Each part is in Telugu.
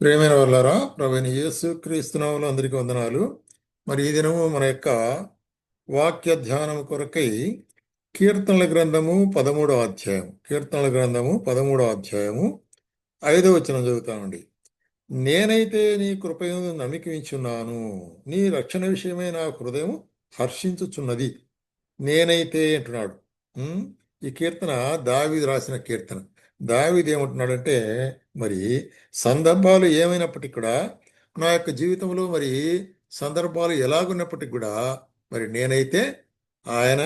ప్రేమైన వాళ్ళారా ప్రవీణ యేసు క్రీస్తునాములు అందరికీ వందనాలు. మరి ఈ దినము మన యొక్క వాక్య ధ్యానం కొరకై కీర్తనల గ్రంథము పదమూడో అధ్యాయం కీర్తనల గ్రంథము పదమూడో అధ్యాయము ఐదో వచనం చదువుతామండి. నేనైతే నీ కృపయందు నమికించున్నాను నీ రక్షణ విషయమై నా హృదయం హర్షించుచున్నది. నేనైతే అంటున్నాడు. ఈ కీర్తన దావి రాసిన కీర్తన. దావిది ఏమంటున్నాడంటే మరి సందర్భాలు ఏమైనప్పటికీ కూడా నా యొక్క జీవితంలో మరి సందర్భాలు ఎలాగున్నప్పటికీ కూడా మరి నేనైతే ఆయన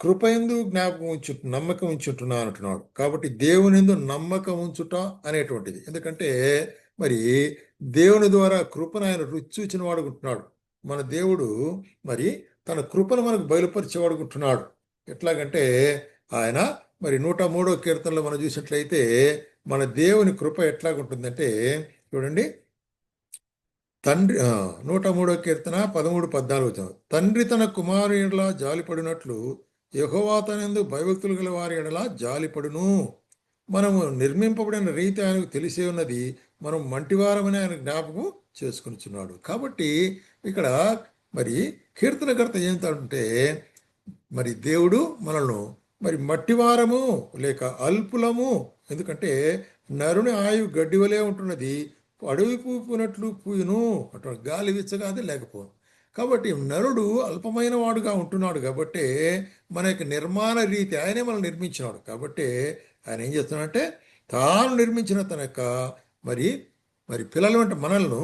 కృపయందు జ్ఞాపకం ఉంచు నమ్మకం ఉంచుంటున్నా అంటున్నాడు. కాబట్టి దేవునిందు నమ్మకం ఉంచుట అనేటువంటిది. ఎందుకంటే మరి దేవుని ద్వారా కృపను ఆయన రుచి చూచిన వాడుకుంటున్నాడు మన దేవుడు మరి తన కృపను మనకు బయలుపరిచేవాడుకుంటున్నాడు ఎట్లాగంటే ఆయన మరి నూట మూడో కీర్తనలో మనం చూసినట్లయితే మన దేవుని కృప ఎట్లాగుంటుందంటే చూడండి. తండ్రి నూట మూడో కీర్తన పదమూడు పద్నాలుగు వచ్చిన తండ్రి తన కుమారు ఎడలా జాలిపడినట్లు యహోవాతనందు భయభక్తులు గల వారి ఎడలా జాలిపడును. మనము నిర్మింపబడిన రీతి ఆయనకు తెలిసే ఉన్నది. మనం మంటివారమని ఆయన జ్ఞాపకం చేసుకునిచున్నాడు. కాబట్టి ఇక్కడ మరి కీర్తనకర్త ఏంటంటే మరి దేవుడు మనల్ని మరి మట్టివారము లేక అల్పులము. ఎందుకంటే నరుని ఆయు గడ్డి వలె ఉంటున్నది అడవి పూపునట్లు పూయును అటు గాలి విచ్చగాది లేకపోను. కాబట్టి నరుడు అల్పమైన వాడుగా ఉంటున్నాడు కాబట్టి మన యొక్క నిర్మాణ రీతి ఆయనే మనం నిర్మించినాడు. కాబట్టి ఆయన ఏం చేస్తున్నాడంటే తాను నిర్మించిన తన యొక్క మరి మరి పిల్లల వెంట మనల్ని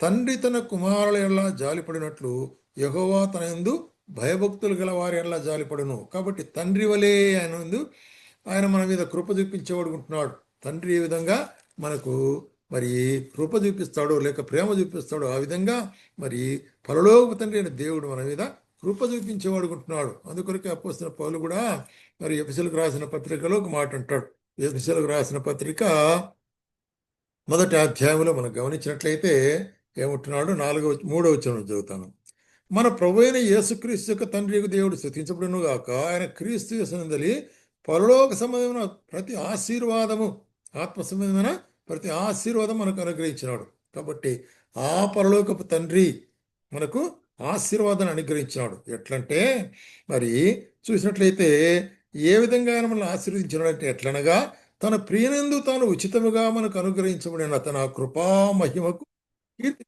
తండ్రి తన కుమారుల ఎలా జాలిపడినట్లు యహోవా తన ఎందు భయభక్తులు గల వారి ఎలా జాలిపడను. కాబట్టి తండ్రి వలె ఆయన ఆయన మన మీద కృప చూపించేవాడుకుంటున్నాడు తండ్రి ఏ విధంగా మనకు మరి కృప చూపిస్తాడో లేక ప్రేమ చూపిస్తాడో ఆ విధంగా మరి పరలోక తండ్రి అయిన దేవుడు మన మీద కృప చూపించేవాడుకుంటున్నాడు అందుకొరకే అప్పొస్తున్న పౌలు కూడా మరి ఎపిసలకు రాసిన పత్రికలో ఒక మాట అంటాడు. ఎపిసలకు రాసిన పత్రిక మొదటి అధ్యాయంలో మనం గమనించినట్లయితే ఏమంటున్నాడు? నాలుగో మూడో వచ్చిన చదువుతాను. మన ప్రభు అయిన యేసుక్రీస్తు యొక్క తండ్రి యొక్క దేవుడు స్థుతించబడును గాక. ఆయన క్రీస్తు యేసునందలి పరలోక సంబంధమైన ప్రతి ఆశీర్వాదము ఆత్మ సంబంధమైన ప్రతి ఆశీర్వాదం మనకు అనుగ్రహించినాడు. కాబట్టి ఆ పరలోకపు తండ్రి మనకు ఆశీర్వాదాన్ని అనుగ్రహించినాడు. ఎట్లంటే మరి చూసినట్లయితే ఏ విధంగా ఆయన మనల్ని ఆశీర్వదించినాడు అంటే ఎట్లనగా తన ప్రియనందు తాను ఉచితముగా మనకు అనుగ్రహించబడిన తన కృపా మహిమకు క్రీస్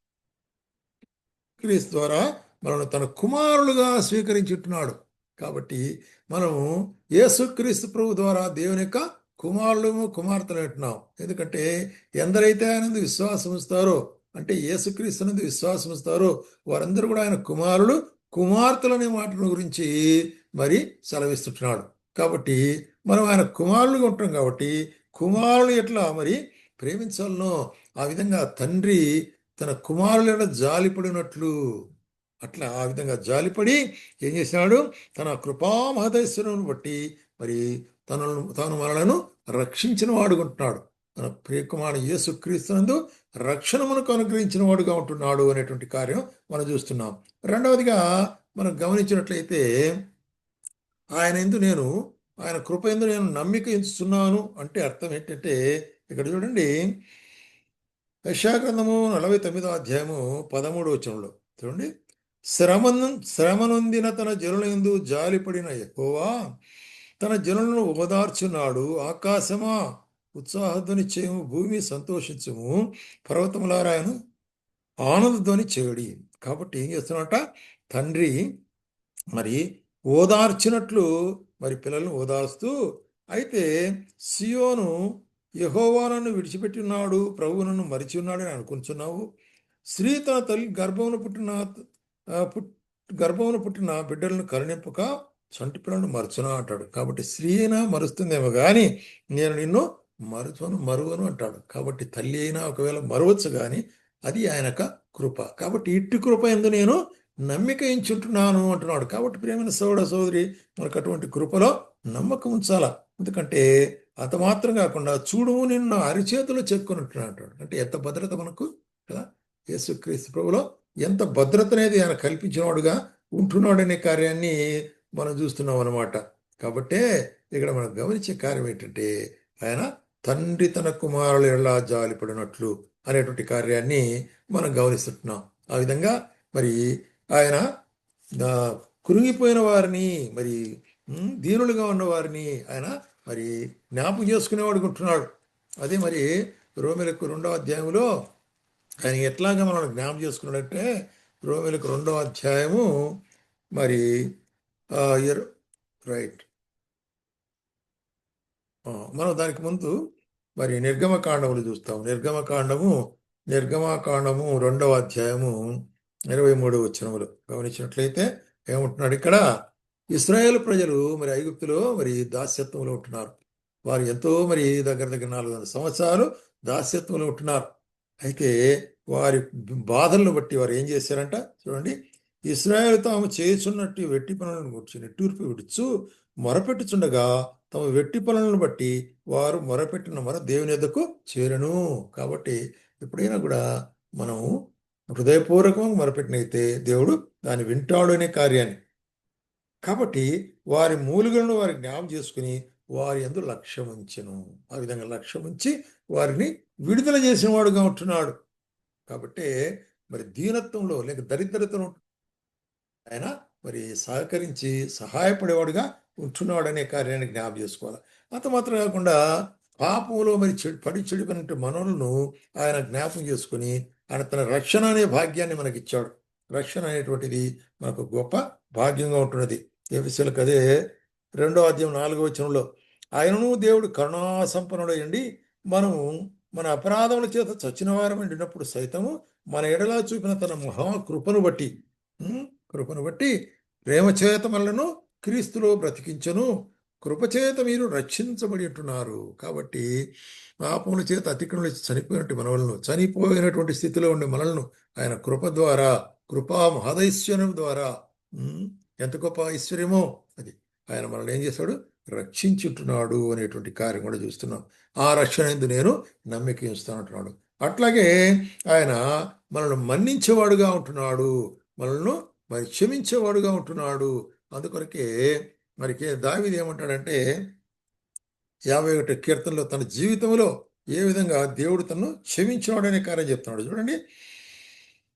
క్రీస్తు ద్వారా మనల్ని తన కుమారులుగా స్వీకరించుంటున్నాడు. కాబట్టి మనము యేసుక్రీస్తు ప్రభు ద్వారా దేవుని యొక్క కుమారులము కుమార్తెలు అంటున్నాం. ఎందుకంటే ఎందరైతే ఆయన విశ్వాసం ఇస్తారో అంటే యేసుక్రీస్తు విశ్వాసం ఇస్తారో వారందరూ కూడా ఆయన కుమారులు కుమార్తెలు అనే మాటల గురించి మరి సెలవిస్తుంటున్నాడు. కాబట్టి మనం ఆయన కుమారులుగా ఉంటాం కాబట్టి కుమారులు ఎట్లా మరి ప్రేమించాలనో ఆ విధంగా తండ్రి తన కుమారులైన జాలిపడినట్లు అట్లా ఆ విధంగా జాలిపడి ఏం చేసినాడు? తన కృపా బట్టి మరి తనను తాను మనలను రక్షించిన వాడుకుంటున్నాడు తన ప్రియకుమారుడు యేసు క్రీస్తునందు రక్షణ మనకు అనుగ్రహించిన వాడుగా ఉంటున్నాడు అనేటువంటి కార్యం మనం చూస్తున్నాం. రెండవదిగా మనం గమనించినట్లయితే ఆయన ఎందు నేను ఆయన కృప ఎందు నేను నమ్మిక ఎంచుతున్నాను అంటే అర్థం ఏంటంటే ఇక్కడ చూడండి. యశాగ్రంథము నలభై తొమ్మిదో అధ్యాయము పదమూడు వచనంలో చూడండి. శ్రమను శ్రమనొందిన తన జనుల ఎందు జాలిపడిన ఎక్కువా తన జనులను ఓదార్చున్నాడు. ఆకాశమా ఉత్సాహధ్వని చేయము భూమి సంతోషించము పర్వతములారాయను ఆనందధ్వని చేయడి. కాబట్టి ఏం చేస్తున్నట తండ్రి మరి ఓదార్చినట్లు మరి పిల్లలను ఓదార్స్తూ అయితే సియోను యెహోవా నన్ను విడిచిపెట్టి ఉన్నాడు ప్రభువు నన్ను మరిచి ఉన్నాడని అనుకుంటున్నావు. స్త్రీ తన తల్లి గర్భమును పుట్టిన పుట్ గర్భమును పుట్టిన బిడ్డలను కరుణింపక సొంటి పిల్లలను మరచునా అంటాడు. కాబట్టి స్త్రీ అయినా మరుస్తుందేమో కానీ నేను నిన్ను మరుచను మరువను అంటాడు. కాబట్టి తల్లి అయినా ఒకవేళ మరవచ్చు కానీ అది ఆయన కృప. కాబట్టి ఇట్టి కృప ఎందు నేను నమ్మిక ఎంచుంటున్నాను అంటున్నాడు. కాబట్టి ప్రేమైన సోదర సోదరి మనకు అటువంటి కృపలో నమ్మకం ఉంచాలా. ఎందుకంటే అంత మాత్రం కాకుండా చూడు నిన్ను అరిచేతిలో చెక్కుని అంటాడు. అంటే ఎంత భద్రత మనకు కదా? యేసుక్రీస్తు ప్రభులో ఎంత భద్రత అనేది ఆయన కల్పించినవాడుగా ఉంటున్నాడనే కార్యాన్ని మనం చూస్తున్నాం అన్నమాట. కాబట్టే ఇక్కడ మనం గమనించే కార్యం ఏంటంటే ఆయన తండ్రి తన కుమారులు ఎలా జాలిపడినట్లు అనేటువంటి కార్యాన్ని మనం గమనిస్తుంటున్నాం. ఆ విధంగా మరి ఆయన కురిగిపోయిన వారిని మరి దీనులుగా ఉన్న వారిని ఆయన మరి జ్ఞాపకం చేసుకునేవాడుకుంటున్నాడు అదే మరి రోమిలకు రెండవ అధ్యాయంలో ఆయన ఎట్లాగా మనం జ్ఞాపం చేసుకున్నాడంటే రోమిలకు రెండవ అధ్యాయము మరి రైట్. మనం దానికి ముందు మరి నిర్గమకాండములు చూస్తాం నిర్గమకాండము నిర్గమకాండము రెండవ అధ్యాయము ఇరవై మూడు వచ్చినములు గమనించినట్లయితే ఏమంటున్నాడు ఇక్కడ? ఇస్రాయేల్ ప్రజలు మరి ఐగుప్తులో మరి దాస్యత్వంలో ఉంటున్నారు. వారు ఎంతో మరి దగ్గర దగ్గర నాలుగు వందల సంవత్సరాలు దాస్యత్వంలో ఉంటున్నారు. అయితే వారి బాధలను బట్టి వారు ఏం చేశారంట? చూడండి. ఇస్రాయేల్ తాము చేస్తున్నట్టు వెట్టి పనులను గుర్చి నెట్టూర్పు విడుచు మొరపెట్టుచుండగా తమ వెట్టి పనులను బట్టి వారు మొరపెట్టిన మొర దేవుని ఎద్దకు చేరను. కాబట్టి ఎప్పుడైనా కూడా మనం హృదయపూర్వకంగా మొరపెట్టినైతే దేవుడు దాన్ని వింటాడు అనే కార్యాన్ని. కాబట్టి వారి మూలుగులను వారి జ్ఞాపం చేసుకుని వారి ఎందు లక్ష్యం ఉంచెను. ఆ విధంగా లక్ష్యం ఉంచి వారిని విడుదల చేసిన వాడుగా ఉంటున్నాడు. కాబట్టి మరి దీనత్వంలో లేక దరిద్రతను ఆయన మరి సహకరించి సహాయపడేవాడుగా ఉంటున్నాడు అనే కార్యాన్ని జ్ఞాపం చేసుకోవాలి. అంత మాత్రం కాకుండా పాపంలో మరి చెడు పడి చెడిపోయినట్టు మనలను ఆయన జ్ఞాపం చేసుకుని ఆయన తన రక్షణ అనే భాగ్యాన్ని మనకి ఇచ్చాడు రక్షణ అనేటువంటిది మనకు గొప్ప భాగ్యంగా ఉంటున్నది. ఏ విషయాలకు అదే రెండో అధ్యాయం నాలుగో వచనంలో ఆయనను దేవుడు కరుణా సంపన్నుడయండి మనము మన అపరాధముల చేత చచ్చిన వారం సైతము మన ఎడలా చూపిన తన మహా కృపను బట్టి కృపను బట్టి ప్రేమచేత మనలను క్రీస్తులో బ్రతికించను. కృపచేత మీరు రక్షించబడి ఉంటున్నారు. కాబట్టి పాపముల చేత అతిక్రమణ చనిపోయినట్టు మనవలను చనిపోయినటువంటి స్థితిలో ఉండే మనలను ఆయన కృప ద్వారా కృపా మహదైశ్వర్యం ద్వారా ఎంత గొప్ప ఐశ్వర్యమో అది. ఆయన మనల్ని ఏం చేశాడు? రక్షించుంటున్నాడు అనేటువంటి కార్యం కూడా చూస్తున్నాం. ఆ రక్షణ ఎందు నేను నమ్మిక ఉంచుతానంటున్నాడు అట్లాగే ఆయన మనల్ని మన్నించేవాడుగా ఉంటున్నాడు. మనల్ని మరి క్షమించేవాడుగా ఉంటున్నాడు. అందుకొరకే మరికి దావిది ఏమంటాడంటే యాభై ఒకటి కీర్తనలో తన జీవితంలో ఏ విధంగా దేవుడు తనను క్షమించినాడు అనే కార్యం చెప్తున్నాడు. చూడండి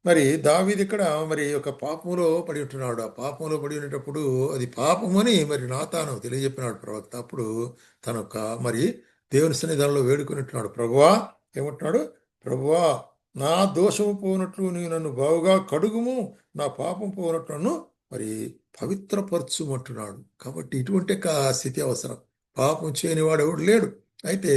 మరి దావీది ఇక్కడ మరి ఒక పాపములో పడి ఉంటున్నాడు. ఆ పాపంలో పడి ఉండేటప్పుడు అది పాపమని మరి నాతాను తెలియజెప్పినాడు ప్రవక్త. అప్పుడు తన మరి దేవుని సన్నిధానంలో వేడుకునిట్టున్నాడు ప్రభువా ఏమంటున్నాడు? ప్రభువా నా దోషము పోనట్లు నీవు నన్ను బావుగా కడుగుము నా పాపం పోనట్లు నన్ను మరి పవిత్రపరచుమంటున్నాడు కాబట్టి ఇటువంటి ఒక స్థితి అవసరం. పాపం చేయనివాడు ఎవడు లేడు. అయితే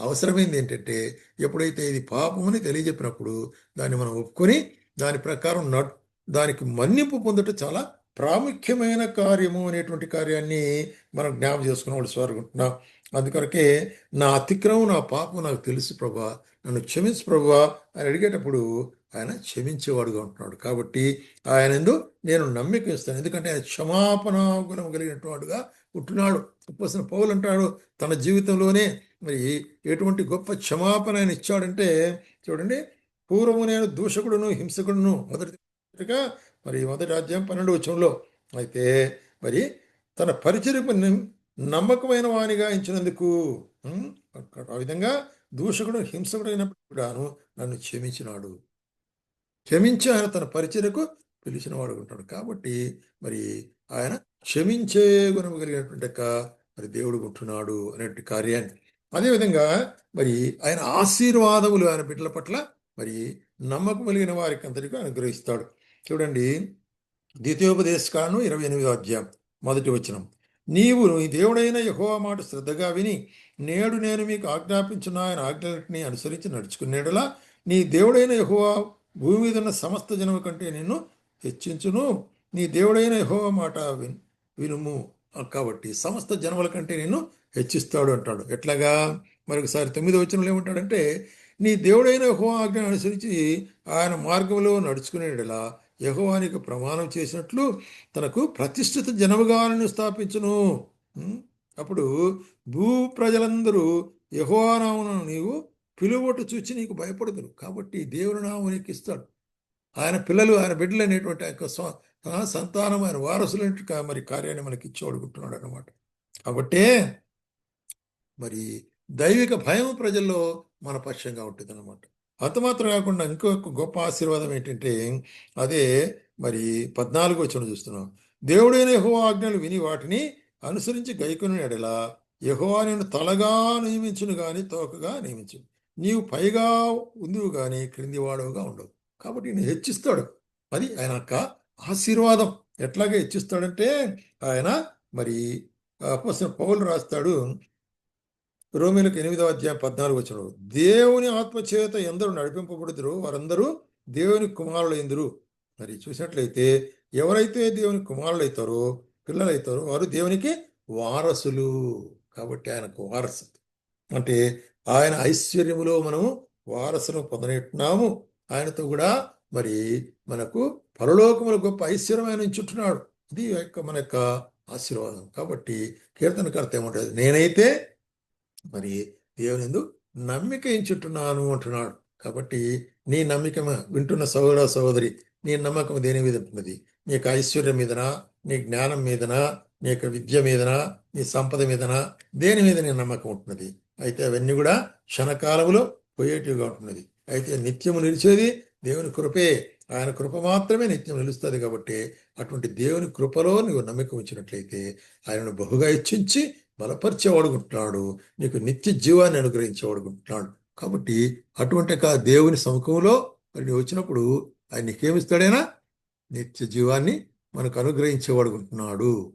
అవసరమైంది ఏంటంటే ఎప్పుడైతే ఇది పాపమని తెలియజెప్పినప్పుడు దాన్ని మనం ఒప్పుకొని దాని ప్రకారం నడ్ దానికి మన్నింపు పొందటం చాలా ప్రాముఖ్యమైన కార్యము అనేటువంటి కార్యాన్ని మనం జ్ఞాపం చేసుకున్నవాడు స్వర్గుంటున్నాం అందుకొరకే నా అతిక్రమం నా పాపం నాకు తెలుసు ప్రభా నన్ను క్షమించు ప్రభా అని అడిగేటప్పుడు ఆయన క్షమించేవాడుగా ఉంటున్నాడు. కాబట్టి ఆయన ఎందు నేను నమ్మిక ఇస్తాను. ఎందుకంటే ఆయన క్షమాపణ గుణం కలిగినటువంటి ఉంటున్నాడు ఉప్పసిన పౌలు అంటాడు తన జీవితంలోనే మరి ఎటువంటి గొప్ప క్షమాపణ ఆయన ఇచ్చాడంటే చూడండి పూర్వము నేను దూషకుడును హింసకుడును మొదటిగా మరి మొదటి అధ్యాయం పన్నెండు వచ్చంలో అయితే మరి తన పరిచయకు నమ్మకమైన వానిగా ఎంచినందుకు ఆ విధంగా దూషకుడు హింసకుడు అయినప్పుడు కూడాను నన్ను క్షమించినాడు. క్షమించి ఆయన తన పరిచయకు పిలిచిన వాడు ఉంటాడు. కాబట్టి మరి ఆయన క్షమించే గుణము కలిగినటువంటి యొక్క మరి దేవుడు ఉంటున్నాడు అనేటువంటి కార్యాన్ని. అదేవిధంగా మరి ఆయన ఆశీర్వాదములు ఆయన బిడ్డల పట్ల మరి నమ్మకం కలిగిన వారికి అందరికీ అనుగ్రహిస్తాడు. చూడండి ద్వితీయోపదేశకాండం ఇరవై ఎనిమిదో అధ్యాయం మొదటి వచనం. నీవు నీ దేవుడైన యహో మాట శ్రద్ధగా విని నేడు నేను మీకు ఆజ్ఞాపించిన ఆయన ఆజ్ఞలన్నింటినీ అనుసరించి నడుచుకునేడలా నీ దేవుడైన యహోవా భూమి మీద ఉన్న సమస్త జనము కంటే నిన్ను హెచ్చించును. నీ దేవుడైన యహోవా మాట విన్ వినుము. కాబట్టి సమస్త జనముల కంటే నిన్ను హెచ్చిస్తాడు అంటాడు. ఎట్లాగా? మరొకసారి తొమ్మిది వచనంలో ఏమంటాడంటే నీ దేవుడైన యహో ఆజ్ఞను అనుసరించి ఆయన మార్గంలో నడుచుకునేలా యహోవానికి ప్రమాణం చేసినట్లు తనకు ప్రతిష్ఠిత జనముగాలను స్థాపించును. అప్పుడు భూ ప్రజలందరూ యహోవానామును నీవు పిలువటు చూచి నీకు భయపడదురు. కాబట్టి దేవుని నామం నీకు ఇస్తాడు. ఆయన పిల్లలు ఆయన బిడ్డలు అనేటువంటి ఆ యొక్క స్వ- సంతానం ఆయన వారసులు మరి కార్యాన్ని మనకి ఇచ్చి అడుగుతున్నాడు అనమాట కాబట్టే మరి దైవిక భయం ప్రజల్లో మన పక్షంగా ఉంటుంది అనమాట అంత మాత్రం కాకుండా ఇంకొక గొప్ప ఆశీర్వాదం ఏంటంటే అదే మరి పద్నాలుగు వచ్చిన చూస్తున్నాం. దేవుడైన యహో ఆజ్ఞలు విని వాటిని అనుసరించి గైకుని ఎడల యహోవా నేను తలగా నియమించును కానీ తోకగా నియమించు. నీవు పైగా ఉందివు కానీ క్రింది వాడవుగా ఉండవు. కాబట్టి నేను హెచ్చిస్తాడు. అది ఆయన యొక్క ఆశీర్వాదం. ఎట్లాగే హెచ్చిస్తాడంటే ఆయన మరి పౌలు రాస్తాడు రోమిలకు ఎనిమిదవ అధ్యాయం పద్నాలుగు వచ్చిన దేవుని ఆత్మచేత ఎందరూ నడిపింపబడుదురో వారందరూ దేవుని కుమారులు ఎందురు మరి చూసినట్లయితే ఎవరైతే దేవుని కుమారులు అవుతారో పిల్లలు అవుతారో వారు దేవునికి వారసులు. కాబట్టి ఆయనకు వారసు అంటే ఆయన ఐశ్వర్యములో మనము వారసును పొందనెట్టున్నాము. ఆయనతో కూడా మరి మనకు పరలోకములు గొప్ప ఐశ్వర్యం ఆయన చుట్టున్నాడు ఇది యొక్క మన యొక్క ఆశీర్వాదం. కాబట్టి కీర్తనకర్త ఏమంటుంది నేనైతే మరి దేవుని ఎందు నమ్మిక ఎంచుంటున్నాను అంటున్నాడు. కాబట్టి నీ నమ్మిక వింటున్న సహోదర సహోదరి నీ నమ్మకం దేని మీద ఉంటున్నది నీకు ఐశ్వర్యం మీదనా నీ జ్ఞానం మీదనా నీ యొక్క విద్య మీదనా నీ సంపద మీదనా దేని మీద నీ నమ్మకం ఉంటున్నది? అయితే అవన్నీ కూడా క్షణకాలంలో పోయేటివిగా ఉంటున్నది. అయితే నిత్యము నిలిచేది దేవుని కృపే. ఆయన కృప మాత్రమే నిత్యం నిలుస్తుంది కాబట్టి అటువంటి దేవుని కృపలో నువ్వు నమ్మకం ఉంచినట్లయితే ఆయనను బహుగా ఇచ్చించి బలపరిచేవాడుకుంటున్నాడు. నీకు నిత్య జీవాన్ని అనుగ్రహించేవాడుకుంటున్నాడు. కాబట్టి అటువంటి కా దేవుని సముఖంలో మరి నువ్వు వచ్చినప్పుడు ఆయన నీకేమిస్తాడైనా? నిత్య జీవాన్ని మనకు అనుగ్రహించేవాడుకుంటున్నాడు.